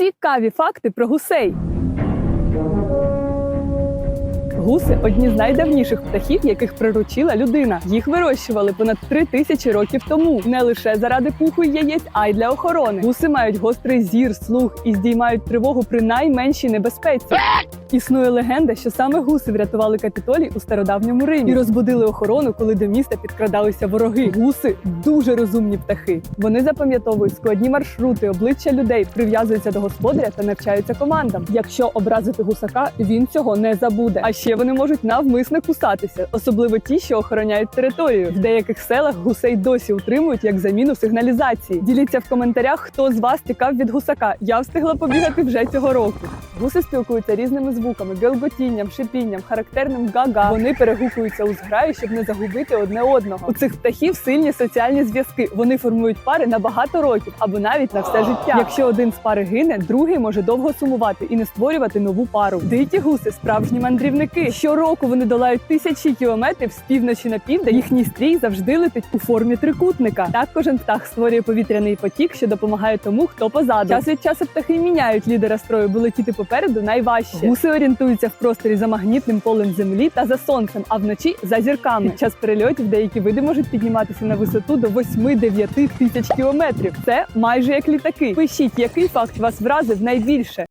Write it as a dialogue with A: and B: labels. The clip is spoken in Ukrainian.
A: Цікаві факти про гусей. Гуси одні з найдавніших птахів, яких приручила людина. Їх вирощували понад три тисячі років тому, не лише заради пуху й яєць, а й для охорони. Гуси мають гострий зір, слух і здіймають тривогу при найменшій небезпеці. Існує легенда, що саме гуси врятували капітолій у стародавньому Римі і розбудили охорону, коли до міста підкрадалися вороги. Гуси дуже розумні птахи. Вони запам'ятовують складні маршрути, обличчя людей, прив'язуються до господаря та навчаються командам. Якщо образити гусака, він цього не забуде. А ще вони можуть навмисно кусатися, особливо ті, що охороняють територію. В деяких селах гусей досі утримують як заміну сигналізації. Діліться в коментарях, хто з вас тікав від гусака. Я встигла побігати вже цього року. Гуси спілкуються різними звуками, гелготінням, шипінням, характерним га-га. Вони перегукуються у зграю, щоб не загубити одне одного. У цих птахів сильні соціальні зв'язки. Вони формують пари на багато років або навіть на все життя. Якщо один з пари гине, другий може довго сумувати і не створювати нову пару. Дикі гуси справжні мандрівники. Щороку вони долають тисячі кілометрів з півночі на південь. Їхній стрій завжди летить у формі трикутника. Так кожен птах створює повітряний потік, що допомагає тому, хто позаду. Час від часу птахи міняють лідера строю, бо летіти попереду найважче. Гуси орієнтуються в просторі за магнітним полем землі та за сонцем, а вночі за зірками. Під час перельотів деякі види можуть підніматися на висоту до 8-9 тисяч кілометрів. Це майже як літаки. Пишіть, який факт вас вразив найбільше.